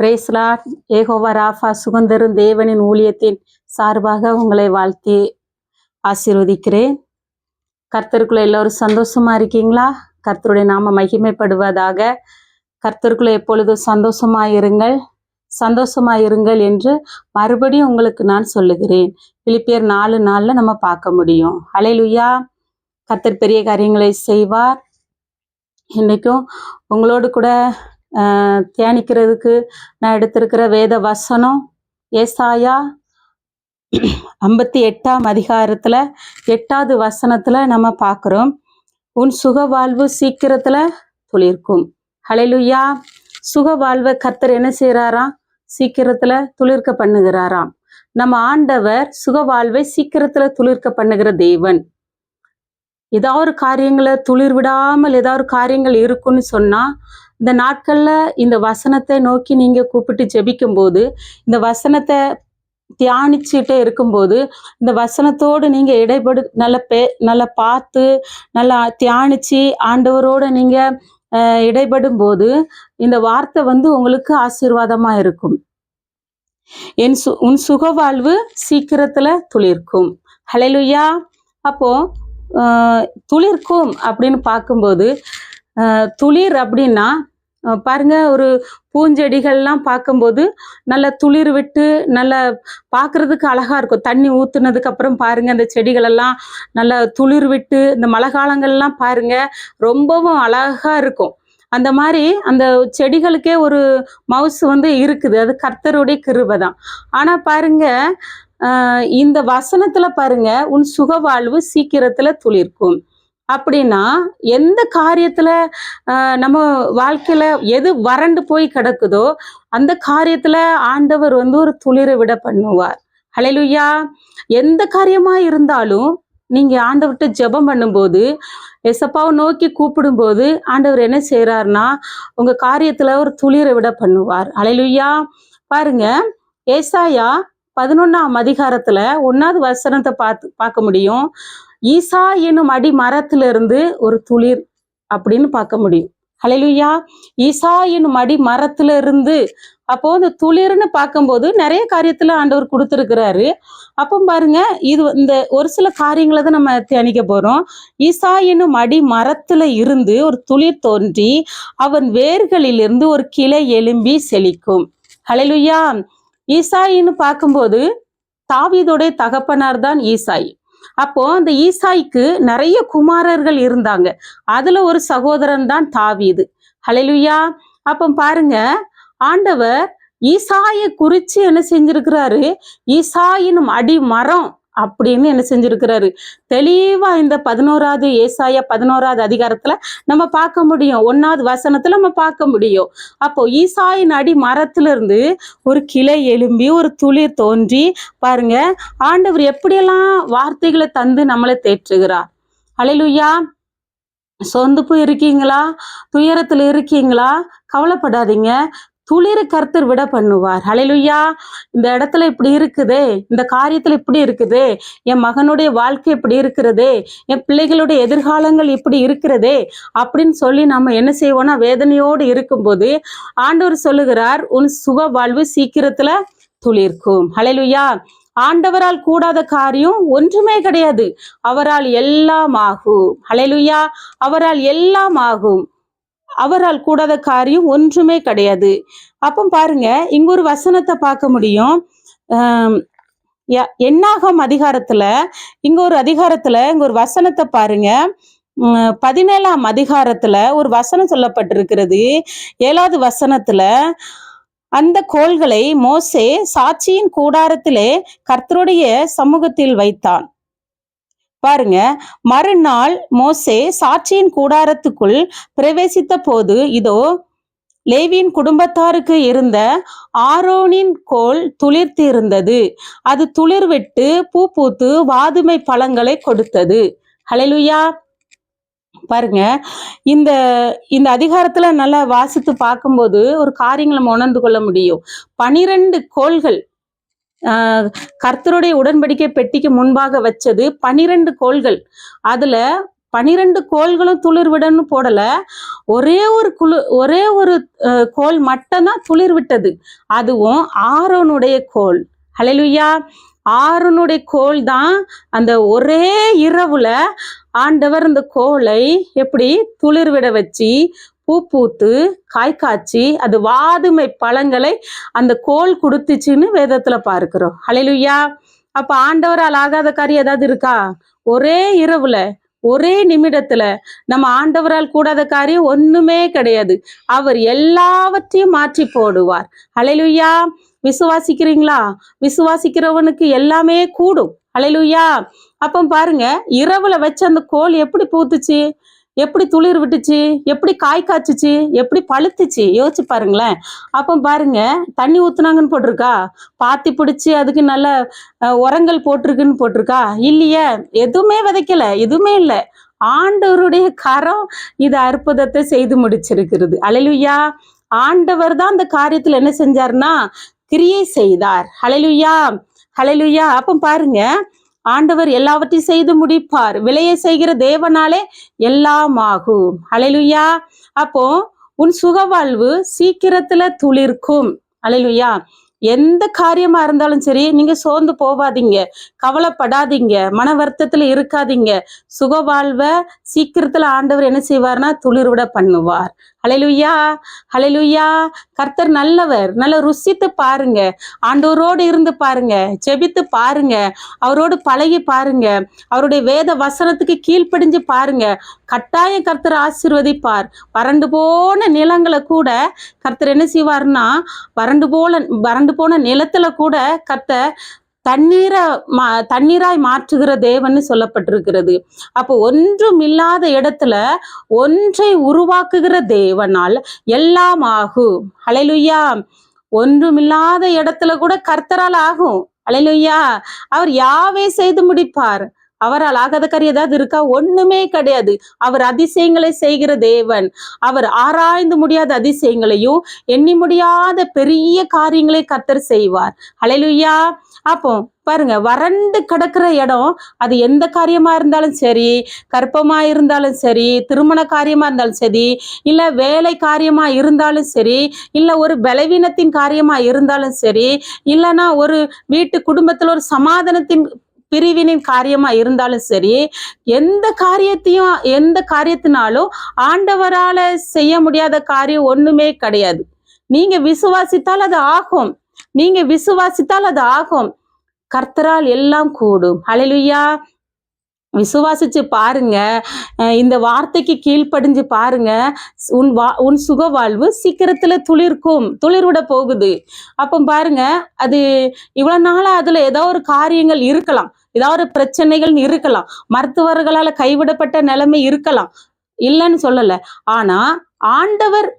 பிரேஸ்லா ஏகோவா ராஃபா சுகந்தரும் தேவனின் ஊழியத்தின் சார்பாக உங்களை வாழ்த்தி ஆசீர்வதிக்கிறேன். கர்த்தருக்குள்ள எல்லோரும் சந்தோஷமா இருக்கீங்களா? கர்த்தருடைய நாம மகிமைப்படுவதாக. கர்த்தருக்குள்ள எப்பொழுதும் சந்தோஷமா இருங்கள். சந்தோஷமா இருங்கள் என்று மறுபடியும் உங்களுக்கு நான் சொல்லுகிறேன். பிலிப்பியர் நாலு நாளில் நம்ம பார்க்க முடியும். அலையிலுயா கர்த்தர் பெரிய காரியங்களை செய்வார். இன்றைக்கும் உங்களோடு கூட தியானிக்கிறதுக்கு நான் எடுத்திருக்கிற வேத வசனம் ஏசாயா ஐம்பத்தி எட்டாம் அதிகாரத்துல எட்டாவது வசனத்துல நம்ம பார்க்குறோம். உன் சுக வாழ்வு சீக்கிரத்துல துளிர்க்கும். ஹலெலுயா சுக வாழ்வை கத்தர் என்ன செய்கிறாராம் சீக்கிரத்துல துளிர்க்க பண்ணுகிறாராம். நம்ம ஆண்டவர் சுக வாழ்வை சீக்கிரத்துல துளிர்க்க பண்ணுகிற தேவன். ஏதாவது ஒரு காரியங்களை துளிர் விடாமல் ஏதாவது காரியங்கள் இருக்குன்னு சொன்னா இந்த நாட்களில் இந்த வசனத்தை நோக்கி நீங்கள் கூப்பிட்டு ஜெபிக்கும் போது இந்த வசனத்தை தியானிச்சுட்டே இருக்கும்போது இந்த வசனத்தோடு நீங்கள் இடைப்படு நல்ல பே நல்லா பார்த்து நல்லா தியானிச்சு ஆண்டவரோட நீங்கள் இடைபடும் இடைப்படும் போது இந்த வார்த்தை வந்து உங்களுக்கு ஆசீர்வாதமாக இருக்கும். என் சு உன் சுகவாழ்வு சீக்கிரத்தில் துளிர்க்கும். ஹலெலுயா அப்போ துளிர்க்கும் அப்படின்னு பார்க்கும்போது துளிர் அப்படின்னா பாருங்க ஒரு பூஞ்செடிகள்லாம் பார்க்கும்போது நல்ல துளிர் விட்டு நல்ல பார்க்கறதுக்கு அழகா இருக்கும். தண்ணி ஊற்றுனதுக்கு அப்புறம் பாருங்க அந்த செடிகள் எல்லாம் நல்ல துளிர் விட்டு இந்த மழை காலங்கள்லாம் பாருங்க ரொம்பவும் அழகா இருக்கும். அந்த மாதிரி அந்த செடிகளுக்கே ஒரு மவுஸ் வந்து இருக்குது. அது கர்த்தருடைய கிருபை தான். ஆனால் பாருங்க இந்த வசனத்தில் பாருங்க உன் சுக வாழ்வு சீக்கிரத்துல துளிர்க்கும். அப்படின்னா எந்த காரியத்தில் நம்ம வாழ்க்கையில் எது வறண்டு போய் கிடக்குதோ அந்த காரியத்தில் ஆண்டவர் வந்து ஒரு துளிரை விட பண்ணுவார். ஹalleluya எந்த காரியமாக இருந்தாலும் நீங்கள் ஆண்டவர்கிட்ட ஜெபம் பண்ணும்போது எசப்பாவை நோக்கி கூப்பிடும்போது ஆண்டவர் என்ன செய்கிறாருன்னா உங்கள் காரியத்தில் ஒரு துளிரை விட பண்ணுவார். ஹalleluya பாருங்க ஏசாயா பதினொன்றாம் அதிகாரத்தில் ஒன்றாவது வசனத்தை பார்த்து பார்க்க முடியும். ஈசா என்னும் அடி மரத்துல இருந்து ஒரு துளிர் அப்படின்னு பார்க்க முடியும். ஹalleluya ஈசா என்னும் அடி மரத்துல இருந்து அப்போ இந்த துளிர்னு பார்க்கும்போது நிறைய காரியத்துல ஆண்டவர் கொடுத்துருக்கிறாரு. அப்போ பாருங்க இது இந்த ஒரு சில காரியங்களை தான் நம்ம தியானிக்க போறோம். ஈசா என்னும் அடி மரத்துல இருந்து ஒரு துளிர் தோன்றி அவன் வேர்களிலிருந்து ஒரு கிளை எலும்பி செழிக்கும். ஹalleluya ஈசாயின்னு பார்க்கும்போது தாவீதோடைய தகப்பனார் தான் ஈசாய். அப்போ அந்த ஈசாய்க்கு நிறைய குமாரர்கள் இருந்தாங்க. அதுல ஒரு சகோதரன் தான் தாவீது. ஹலெலுயா அப்போ பாருங்க ஆண்டவர் ஈசாயை குறிச்சு என்ன செஞ்சிருக்கிறாரு? ஈசாயினும் அடி மரம் அப்படின்னு என்ன செஞ்சிருக்கிறாரு. தெளிவா இந்த பதினோராவது ஏசாய பதினோராவது அதிகாரத்துல நம்ம பார்க்க முடியும். ஒன்னாவது வசனத்துல நம்ம பார்க்க முடியும். அப்போ ஈசாயின் அடி மரத்துல இருந்து ஒரு கிளை எழும்பி ஒரு துளிர் தோன்றி பாருங்க ஆண்டவர் எப்படியெல்லாம் வார்த்தைகளை தந்து நம்மளை தேற்றுகிறார். அலையிலுயா. சொந்து போய் இருக்கீங்களா துயரத்துல இருக்கீங்களா? கவலைப்படாதீங்க. துளிர கர்த்தர் விட பண்ணுவார். ஹalleluya. இந்த இடத்துல இப்படி இருக்குதே. இந்த காரியத்துல இப்படி இருக்குதே. என் மகனுடைய வாழ்க்கை இப்படி இருக்கிறதே. என் பிள்ளைகளுடைய எதிர்காலங்கள் இப்படி இருக்கிறதே. அப்படின்னு சொல்லி நம்ம என்ன செய்வோம்னா வேதனையோடு இருக்கும்போது ஆண்டவர் சொல்லுகிறார் உன் சுக வாழ்வு சீக்கிரத்துல துளிர்க்கும். ஹalleluya. ஆண்டவரால் கூடாத காரியம் ஒன்றுமே கிடையாது. அவரால் எல்லாம் ஆகும். ஹalleluya. அவரால் எல்லாம் ஆகும். அவரால் கூடாத காரியம் ஒன்றுமே கிடையாது. அப்போ பாருங்க இங்க ஒரு வசனத்தை பார்க்க முடியும். என்னாகும் அதிகாரத்துல? இங்க ஒரு அதிகாரத்துல இங்க ஒரு வசனத்தை பாருங்க. பதினேழாம் அதிகாரத்துல ஒரு வசனம் சொல்லப்பட்டிருக்கிறது. ஏழாவது வசனத்துல அந்த கோள்களை மோசே சாட்சியின் கூடாரத்திலே கர்த்தருடைய சமூகத்தில் வைத்தான். பாருங்க. மறுநாள் மோசே சாட்சியின் கூடாரத்துக்குள் பிரவேசித்த போது இதோ லேவியின் குடும்பத்தாருக்கு இருந்த ஆரோனின் கோல் துளிர்த்து இருந்தது அது துளிர் விட்டு பூ பூத்து வாதுமை பழங்களை கொடுத்தது. ஹலெலுயா பாருங்க. இந்த இந்த அதிகாரத்துல நல்லா வாசித்து பார்க்கும்போது ஒரு காரியங்களை நம்ம உணர்ந்து கொள்ள முடியும். பனிரெண்டு கோள்கள் கர்த்தருடைய உடன்படிக்கை பெட்டிக்கு முன்பாக வச்சது பனிரெண்டு கோள்கள். அதுல பனிரெண்டு கோள்களும் துளிர் விடன்னு போடல. ஒரே ஒரு குழு ஒரே ஒரு கோள் மட்டும்தான் துளிர் விட்டது அதுவும் ஆரோனுடைய கோள். ஹலெலுயா ஆரோனுடைய கோல் தான் அந்த ஒரே இரவுல ஆண்டவர் இந்த கோளை எப்படி துளிர் விட வச்சு பூ பூத்து காய் காய்ச்சி அது வாதுமை பழங்களை அந்த கோல் கொடுத்துச்சுன்னு வேதத்துல பார்க்கிறோம். அலையிலுயா அப்ப ஆண்டவரால் ஆகாத காரியம் ஏதாவது இருக்கா? ஒரே இரவுல ஒரே நிமிடத்துல நம்ம ஆண்டவரால் கூடாத காரியம் ஒண்ணுமே கிடையாது. அவர் எல்லாவற்றையும் மாற்றி போடுவார். அலையிலுயா விசுவாசிக்கிறீங்களா? விசுவாசிக்கிறவனுக்கு எல்லாமே கூடும். அலையிலுயா அப்போ பாருங்க இரவுல வச்ச அந்த கோல் எப்படி பூத்துச்சு? எப்படி துளிர் விட்டுச்சு? எப்படி காய் காய்ச்சிச்சு? எப்படி பழுத்துச்சு? யோசிச்சு பாருங்களேன். அப்போ பாருங்க தண்ணி ஊற்றுனாங்கன்னு போட்டிருக்கா? பாத்தி பிடிச்சி அதுக்கு நல்ல உரங்கள் போட்டிருக்குன்னு போட்டிருக்கா? இல்லையே எதுவுமே விதைக்கல எதுவுமே இல்லை. ஆண்டவருடைய கரம் இது அற்புதத்தை செய்து முடிச்சிருக்கிறது. அலைலுயா ஆண்டவர் தான் அந்த காரியத்தில் என்ன செஞ்சார்னா கிரியை செய்தார். ஹalleluya ஹalleluya அப்போ பாருங்க ஆண்டவர் எல்லாவற்றையும் செய்து முடிப்பார். விலையை செய்கிற தேவனாலே எல்லாம் ஆகும். அலையிலுயா அப்போ உன் சுகவாழ்வு சீக்கிரத்துல துளிர்க்கும். அலையிலுயா எந்த காரியமா இருந்தாலும் சரி நீங்க சோர்ந்து போவாதீங்க. கவலைப்படாதீங்க. மன வருத்தத்துல இருக்காதீங்க. சுக வாழ்வை சீக்கிரத்துல ஆண்டவர் என்ன செய்வார்னா துளிர்விட பண்ணுவார். ஹalleluya ஹalleluya கர்த்தர் நல்லவர். நல்ல ருசித்து பாருங்க. ஆண்டவரோடு இருந்து பாருங்க. செபித்து பாருங்க. அவரோடு பழகி பாருங்க. அவருடைய வேத வசனத்துக்கு கீழ்ப்படிஞ்சு பாருங்க. கட்டாய கர்த்தர் ஆசிர்வதிப்பார். வறண்டு போன நிலங்களை கூட கர்த்தர் என்ன செய்வார்னா வறண்டு போல வறண்டு போன நிலத்துல கூட கத்த தண்ணீரை மா தண்ணீராய் மாற்றுகிற தேவன்னு சொல்லப்பட்டிருக்கிறது. அப்போ ஒன்றும் இல்லாத இடத்துல ஒன்றை உருவாக்குகிற தேவனால் எல்லாம் ஆகும் அலையிலுயா. ஒன்றுமில்லாத இடத்துல கூட கர்த்தரால் ஆகும். அலையிலுயா. அவர் யாவே செய்து முடிப்பார். அவரால் ஆகாத காரியம் ஏதாவது இருக்கா? ஒண்ணுமே கிடையாது. அவர் அதிசயங்களை செய்கிற தேவன். அவர் ஆராய்ந்து முடியாத அதிசயங்களையும் எண்ணி முடியாத பெரிய காரியங்களை கத்தர் செய்வார். அலையிலுயா அப்போ பாருங்க வறண்டு கிடக்கிற இடம் அது எந்த காரியமா இருந்தாலும் சரி கற்பமா இருந்தாலும் சரி திருமண காரியமா இருந்தாலும் சரி இல்ல வேலை காரியமா இருந்தாலும் சரி இல்ல ஒரு பலவீனத்தின் காரியமா இருந்தாலும் சரி இல்லைன்னா ஒரு வீட்டு குடும்பத்தில் ஒரு சமாதானத்தின் பிரிவினின் காரியமா இருந்தாலும் சரி எந்த காரியத்தையும் எந்த காரியத்தினாலும் ஆண்டவரால செய்ய முடியாத காரியம் ஒண்ணுமே கிடையாது. நீங்க விசுவாசித்தால் அது ஆகும். நீங்க விசுவாசித்தால் அது ஆகும். கர்த்தரால் எல்லாம் கூடும். ஹalleluya விசுவாசிச்சு பாருங்க. அஹ் இந்த வார்த்தைக்கு கீழ்ப்படிஞ்சு பாருங்க. உன் வா உன் சுக வாழ்வு சீக்கிரத்துல துளிர்க்கும். துளிர்விட போகுது. அப்போ பாருங்க அது இவ்வளவு நாளா அதுல ஏதோ ஒரு காரியங்கள் இருக்கலாம். ஏதாவது பிரச்சனைகள் இருக்கலாம். மருத்துவர்களால கைவிடப்பட்ட நிலைமை இருக்கலாம். இல்லைன்னு சொல்லலை. ஆனா ஆண்டவர்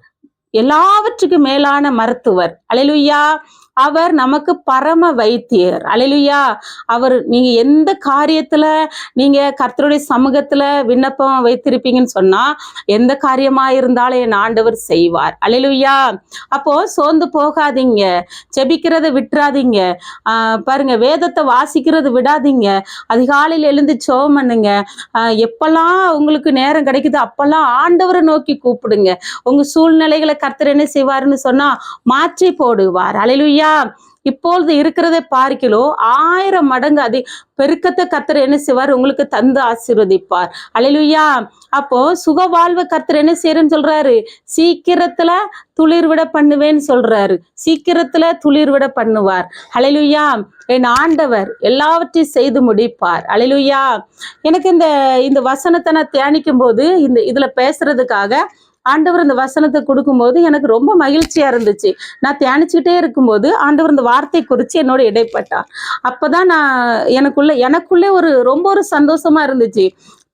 எல்லாவற்றுக்கும் மேலான மருத்துவர். அலையிலுயா அவர் நமக்கு பரம வைத்தியர். அலைலுயா அவர் நீங்க எந்த காரியத்துல நீங்க கர்த்தருடைய சமூகத்துல விண்ணப்பம் வைத்திருப்பீங்கன்னு சொன்னா எந்த காரியமா இருந்தாலும் என் ஆண்டவர் செய்வார். அலையிலுயா. அப்போ சோர்ந்து போகாதீங்க. செபிக்கிறத விட்டுறாதீங்க. ஆஹ் பாருங்க வேதத்தை வாசிக்கிறது விடாதீங்க. அதிகாலையில் எழுந்து ஜெபம் பண்ணுங்க. ஆஹ் எப்பெல்லாம் உங்களுக்கு நேரம் கிடைக்குது அப்பெல்லாம் ஆண்டவரை நோக்கி கூப்பிடுங்க. உங்க சூழ்நிலைகளை கர்த்தர் என்ன செய்வாருன்னு சொன்னா மாற்றி போடுவார். அலைலுயா இப்பொழுது இருக்கிறதை பார்க்கலோ ஆயிரம் மடங்கு அதி பெருக்கத்தை கர்த்தர் என்ன செய்வார்? உங்களுக்கு தந்து ஆசீர்வதிப்பார். அலைலுயா அப்போ சுக வாழ்வு கர்த்தர் என்ன செய்யறேன்னு சொல்றாரு? சீக்கிரத்துல துளிர் விட பண்ணுவேன்னு சொல்றாரு. சீக்கிரத்துல துளிர் விட பண்ணுவார். அலைலுயா என் ஆண்டவர் எல்லாவற்றையும் செய்து முடிப்பார். அலைலுயா எனக்கு இந்த இந்த வசனத்தை நான் தியானிக்கும் போது இந்த இதுல பேசுறதுக்காக ஆண்டவர் இந்த வசனத்தை கொடுக்கும்போது எனக்கு ரொம்ப மகிழ்ச்சியா இருந்துச்சு. நான் தியானிச்சுக்கிட்டே இருக்கும்போது ஆண்டவர் இந்த வார்த்தை குறித்து என்னோட இடைப்பட்டார். அப்பதான் நான் எனக்குள்ள எனக்குள்ளே ஒரு ரொம்ப ஒரு சந்தோஷமா இருந்துச்சு.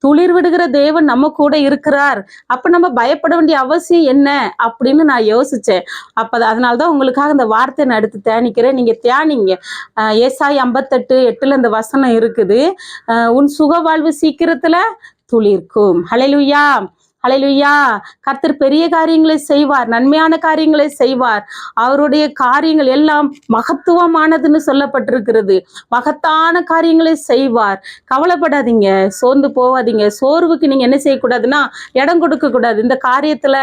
துளிர் விடுகிற தேவன் நம்ம கூட இருக்கிறார். அப்ப நம்ம பயப்பட வேண்டிய அவசியம் என்ன அப்படின்னு நான் யோசிச்சேன். அப்ப அதனாலதான் உங்களுக்காக இந்த வார்த்தையை நான் எடுத்து தியானிக்கிறேன். நீங்க தியானிங்க. ஏசாய் ஐம்பத்தெட்டு எட்டுல இந்த வசனம் இருக்குது. உன் சுக வாழ்வு சீக்கிரத்துல துளிர்க்கும். ஹலெலுயா அலையிலுயா கர்த்தர் பெரிய காரியங்களை செய்வார் நன்மையான காரியங்களை செய்வார். அவருடைய காரியங்கள் எல்லாம் மகத்துவமானதுன்னு சொல்லப்பட்டிருக்கிறது. மகத்தான காரியங்களை செய்வார். கவலைப்படாதீங்க சோர்ந்து போவாதீங்க. சோர்வுக்கு நீங்க என்ன செய்யக்கூடாதுன்னா இடம் கொடுக்க கூடாது இந்த காரியத்துல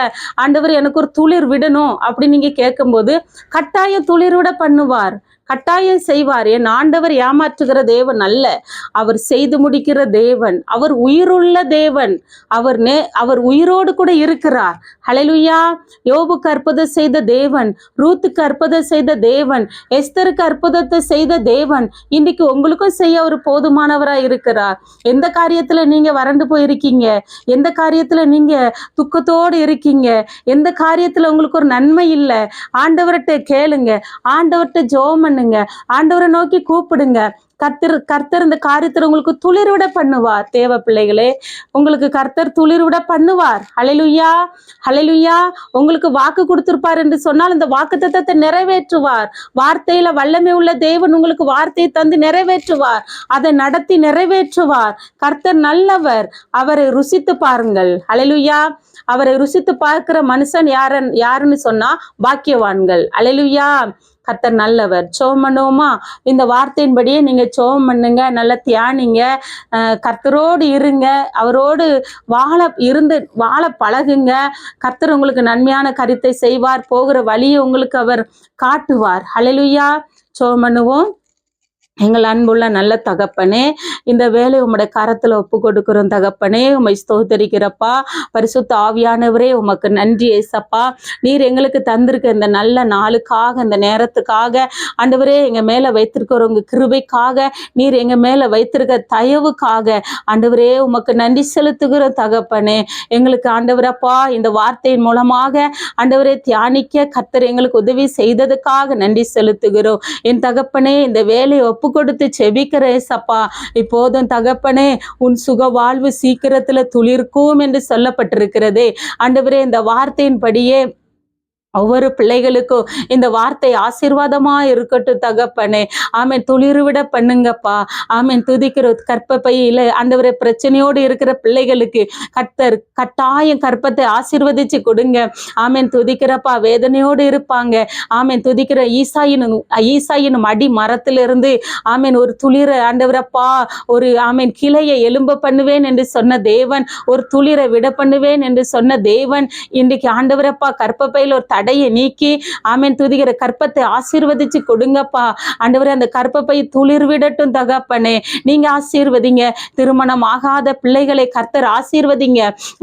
ஆண்டவர் எனக்கு ஒரு துளிர் விடணும் அப்படின்னு நீங்க கேட்கும்போது கட்டாயம் துளிர் விட பண்ணுவார். கட்டாயம் செய்வார். என் ஆண்டவர் ஏமாற்றுகிற தேவன் அல்ல. அவர் செய்து முடிக்கிற தேவன். அவர் உயிருள்ள தேவன். அவர் நே அவர் உயிரோடு கூட இருக்கிறார். ஹலலுயா யோபுக்கு அற்புதம் செய்த தேவன் ரூத்துக்கு அற்புதம் செய்த தேவன் எஸ்தருக்கு அற்புதத்தை செய்த தேவன் இன்னைக்கு உங்களுக்கும் செய்ய அவர் போதுமானவரா இருக்கிறார். எந்த காரியத்துல நீங்க வறண்டு போயிருக்கீங்க? எந்த காரியத்துல நீங்க துக்கத்தோடு இருக்கீங்க? எந்த காரியத்துல உங்களுக்கு ஒரு நன்மை இல்லை? ஆண்டவர்கிட்ட கேளுங்க. ஆண்டவர்கிட்ட ஜோமன் பண்ணுங்க. ஆண்டவரை நோக்கி கூப்பிடுங்க. கர்த்தர் கர்த்தர் இந்த காரியத்தில் உங்களுக்கு துளிர் விட பண்ணுவார். தேவ பிள்ளைகளே உங்களுக்கு கர்த்தர் துளிர் விட பண்ணுவார். ஹalleluya ஹalleluya உங்களுக்கு வாக்கு கொடுத்திருப்பார் என்று சொன்னால் இந்த வாக்கு தத்தத்தை நிறைவேற்றுவார். வார்த்தையில வல்லமை உள்ள தேவன் உங்களுக்கு வார்த்தையை தந்து நிறைவேற்றுவார். அதை நடத்தி நிறைவேற்றுவார். கர்த்தர் நல்லவர். அவரை ருசித்து பாருங்கள். ஹalleluya அவரை ருசித்து பார்க்கிற மனுஷன் யாரன் யாருன்னு சொன்னா பாக்கியவான்கள். ஹalleluya கத்தர் நல்லவர். சோம் பண்ணுவோமா இந்த வார்த்தையின்படியே நீங்க சோம் பண்ணுங்க நல்லா தியானிங்க கர்த்தரோடு இருங்க அவரோடு வாழ இருந்து வாழ பழகுங்க. கர்த்தர் உங்களுக்கு நன்மையான கருத்தை செய்வார் போகிற வழியை உங்களுக்கு அவர் காட்டுவார். அலையிலுயா சோம் பண்ணுவோம் எங்கள் அன்புள்ள நல்ல தகப்பனே இந்த வேலை உம்முடைய கரத்துல ஒப்பு கொடுக்குறோம் தகப்பனே. உம்மை ஸ்தோத்தரிக்கிறப்பா. பரிசுத்த ஆவியானவரே உமக்கு நன்றி ஏசப்பா. நீர் எங்களுக்கு தந்திருக்க இந்த நல்ல நாளுக்காக இந்த நேரத்துக்காக. ஆண்டவரே எங்க மேல வைத்திருக்கிற உங்கள் கிருபைக்காக நீர் எங்க மேல வைத்திருக்க தயவுக்காக. ஆண்டவரே உமக்கு நன்றி செலுத்துகிற தகப்பனே. எங்களுக்கு ஆண்டவரப்பா இந்த வார்த்தையின் மூலமாக ஆண்டவரே தியானிக்க கத்தர் எங்களுக்கு உதவி செய்ததுக்காக நன்றி செலுத்துகிறோம். என் தகப்பனே இந்த வேலையை ஒப்பு கொடுத்து செபிக்கிற ஏசப்பா இப்போதும் தகப்பனே உன் சுக வாழ்வு சீக்கிரத்துல துளிர்க்கும் என்று சொல்லப்பட்டிருக்கிறதே. ஆண்டவரே இந்த வார்த்தையின்படியே ஒவ்வொரு பிள்ளைகளுக்கும் இந்த வார்த்தை ஆசீர்வாதமா இருக்கட்டும் தகப்பனே. ஆமென். துளிர்விட பண்ணுங்கப்பா. ஆமேன். துதிக்கிற கற்பப்பையில ஒரு பிரச்சனையோடு இருக்கிற பிள்ளைகளுக்கு கத்தர் கட்டாயம் கற்பத்தை ஆசீர்வதிச்சு கொடுங்க. ஆமேன். துதிக்கிறப்பா வேதனையோடு இருப்பாங்க. ஆமேன். துதிக்கிற ஈசாயின் ஈசாயின் அடி மரத்திலிருந்து ஆமேன் ஒரு துளிர ஆண்டவரப்பா ஒரு ஆமேன் கிளையை எலும்ப பண்ணுவேன் என்று சொன்ன தேவன் ஒரு துளிரை விட பண்ணுவேன் என்று சொன்ன தேவன் இன்றைக்கு ஆண்டவரப்பா கற்பப்பையில் ஒரு தடையை நீக்கி ஆமேன் துதிக்கிற கற்பத்தை ஆசீர்வதிச்சு கொடுங்கப்பா. ஆண்டவரே அந்த கற்பப்பை துளிர் விடட்டும் தகப்பனே. நீங்க ஆசீர்வதிங்க. திருமணம் ஆகாத பிள்ளைகளை கர்த்தர் ஆசீர்வதிங்க.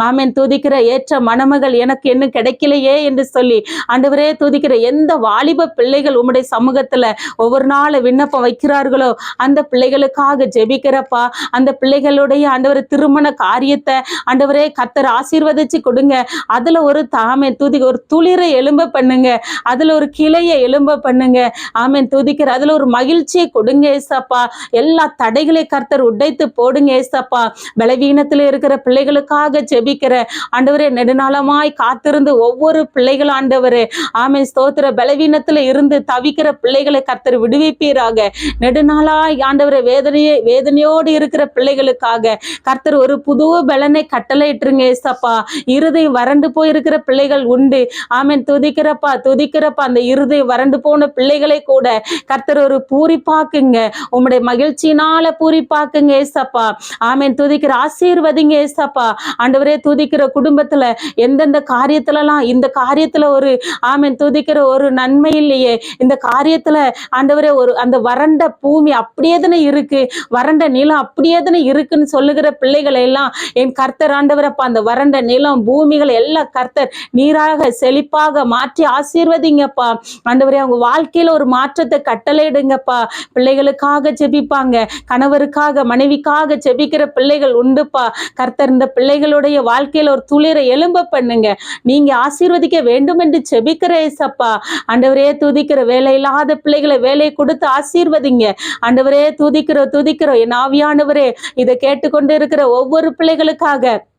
ஆமேன் துதிக்கிற ஏற்ற மணமகள் எனக்கு என்ன கிடைக்கலையே என்று சொல்லி ஆண்டவரே துதிக்கிற எந்த வாலிப பிள்ளைகள் உம்முடைய சமூகத்துல ஒவ்வொரு நாள் விண்ணப்பம் வைக்கிறார்களோ அந்த பிள்ளைகளுக்காக ஜெபிக்கிறப்பா. அந்த பிள்ளைகளுடைய ஆண்டவர் திருமண காரியத்தை ஆண்டவரே கர்த்தர் ஆசீர்வதிச்சு கொடுங்க. அதுல ஒரு தாமே துதி ஒரு துளிரை எழும்ப பண்ணுங்க. அதுல ஒரு கிளையை எழும்ப பண்ணுங்க. ஆமென். துதிக்கிற அதுல ஒரு மகிழ்ச்சியை கொடுங்க ஏசப்பா. எல்லா தடைகளை கர்த்தர் உடைத்து போடுங்க ஏசப்பா. பலவீனத்துல இருக்கிற பிள்ளைகளுக்காக ஜெபிக்கிற ஆண்டவரே நெடுநாளமாய் காத்திருந்து ஒவ்வொரு பிள்ளைகள் ஆண்டவரே. ஆமென். ஸ்தோத்திர. பலவீனத்துல இருந்து தவிக்கிற பிள்ளைகளை கர்த்தர் விடுவிப்பீராக. நெடுநாளாய் ஆண்டவரே வேதனையே வேதனையோடு இருக்கிற பிள்ளைகளுக்காக கர்த்தர் ஒரு புது பலனை கட்டளையிட்டுருங்க ஏசப்பா. இருதயம் வறண்டு போயிருக்கிற பிள்ளைகள் உண்டு. ஆமென். துதிக்கிறப்பா துதிக்கிறப்பா அந்த இருதயம் வறண்டு போன பிள்ளைகளை கூட கர்த்தர் ஒரு பூரிப்பாக்குங்க. உம்முடைய மகிழ்ச்சியினால பூரிப்பாக்குங்க ஏசப்பா. ஆமேன். துதிக்கிற ஆசீர்வதிங்க ஏசப்பா. ஆண்டவரே துதிக்கிற குடும்பத்துல எந்தெந்த காரியத்துலலாம் இந்த காரியத்துல ஒரு ஆமேன் துதிக்கிற ஒரு நன்மை இல்லையே. இந்த காரியத்துல ஆண்டவரே ஒரு அந்த வறண்ட பூமி அப்படியே தானே இருக்கு. வறண்ட நிலம் அப்படியே தானே இருக்குன்னு சொல்லுகிற பிள்ளைகளை எல்லாம் என் கர்த்தர் ஆண்டவரப்பா அந்த வறண்ட நிலம் பூமிகள் எல்லாம் கர்த்தர் நீராக செழிப்பாக மாற்றி ஆசீர்வதிங்கப்பா. ஆண்டவரே அவங்க வாழ்க்கையில ஒரு மாற்றத்தை கட்டளையிடுங்கப்பா. பிள்ளைகளுக்காக ஜெபிப்பாங்க. கணவருக்காக மனைவிக்காக ஜெபிக்கிற பிள்ளைகள் உண்டுப்பா. கர்த்தர் இந்த பிள்ளைகளுடைய வாழ்க்கையில ஒரு துளிரை எலும்ப பண்ணுங்க. நீங்க ஆசீர்வதிக்க வேண்டும் என்று ஜெபிக்கிற ஏசப்பா. ஆண்டவரே துதிக்கிற வேலை இல்லாத பிள்ளைகளை வேலையை கொடுத்து ஆசீர்வதிங்க. ஆண்டவரே துதிக்கிறோம் துதிக்கிறோம் என் ஆவியானவரே இதை கேட்டுக்கொண்டு இருக்கிற ஒவ்வொரு பிள்ளைகளுக்காக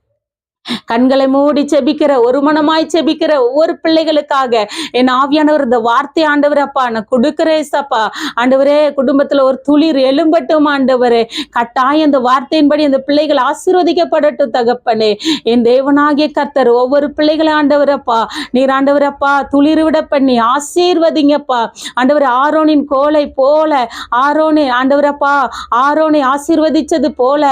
கண்களை மூடி செபிக்கிற ஒரு மனமாய் செபிக்கிற ஒவ்வொரு பிள்ளைகளுக்காக என் ஆவியானவர் இந்த வார்த்தை ஆண்டவர் அப்பா நான் கொடுக்கிறேன் சப்பா ஆண்டவரே குடும்பத்துல ஒரு துளிர் எழும்பட்டும் ஆண்டவரே. கட்டாயம் இந்த வார்த்தையின்படி அந்த பிள்ளைகள் ஆசீர்வதிக்கப்படட்டும் தகப்பனே. என் தேவனாகிய கர்த்தர் ஒவ்வொரு பிள்ளைகளை ஆண்டவரப்பா நீர் ஆண்டவரப்பா துளிர் விட பண்ணி ஆசீர்வதிங்கப்பா. ஆண்டவர் ஆரோனின் கோலை போல ஆரோனே ஆண்டவரப்பா ஆரோனை ஆசீர்வதிச்சது போல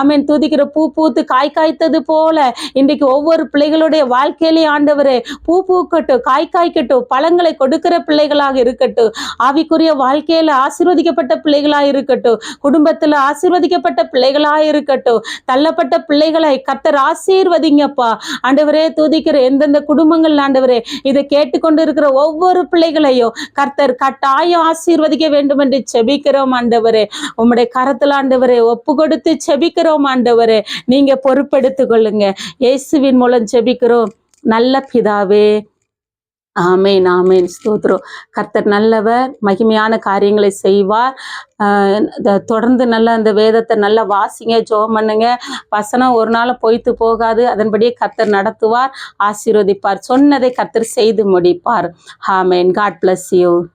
ஆமேன் துதிக்கிற பூ பூத்து காய் காய்த்தது போல இன்றைக்கு ஒவ்வொரு பிள்ளைகளுடைய வாழ்க்கையிலே ஆண்டவரே பூ பூக்கட்டும் காய் காய்க்கட்டும் பழங்களை கொடுக்கிற பிள்ளைகளாக இருக்கட்டும் ஆவிக்குரிய வாழ்க்கையில ஆசீர்வதிக்கப்பட்ட பிள்ளைகளாக இருக்கட்டும் குடும்பத்துல ஆசீர்வதிக்கப்பட்ட பிள்ளைகளாக இருக்கட்டும் தள்ளப்பட்ட பிள்ளைகளை கத்தர் ஆசீர்வதிங்கப்பா. ஆண்டவரே துதிக்கிற எந்தெந்த குடும்பங்கள் ஆண்டவரே இதை கேட்டுக்கொண்டு இருக்கிற ஒவ்வொரு பிள்ளைகளையும் கர்த்தர் கட்டாயம் ஆசீர்வதிக்க வேண்டும் என்று செபிக்கிறோம் ஆண்டவரே. உம்முடைய கரத்தில் ஆண்டவரே ஒப்பு கொடுத்து செபிக்கிறோம் ஆண்டவரே. நீங்க பொறுப்பெடுத்துக் கொள்ளுங்க இயேசுவின் மூலம் ஜெபிக்கிறோம். நல்ல பிதாவே. ஆமேன் ஆமேன். ஸ்தோத்திரம். கர்த்தர் நல்லவர் மகிமையான காரியங்களை செய்வார். ஆஹ் தொடர்ந்து நல்ல அந்த வேதத்தை நல்லா வாசிங்க ஜோம் பண்ணுங்க. வசனம் ஒரு நாள் பொய்த்து போகாது. அதன்படியே கர்த்தர் நடத்துவார் ஆசீர்வதிப்பார். சொன்னதை கர்த்தர் செய்து முடிப்பார். ஆமேன். God bless you.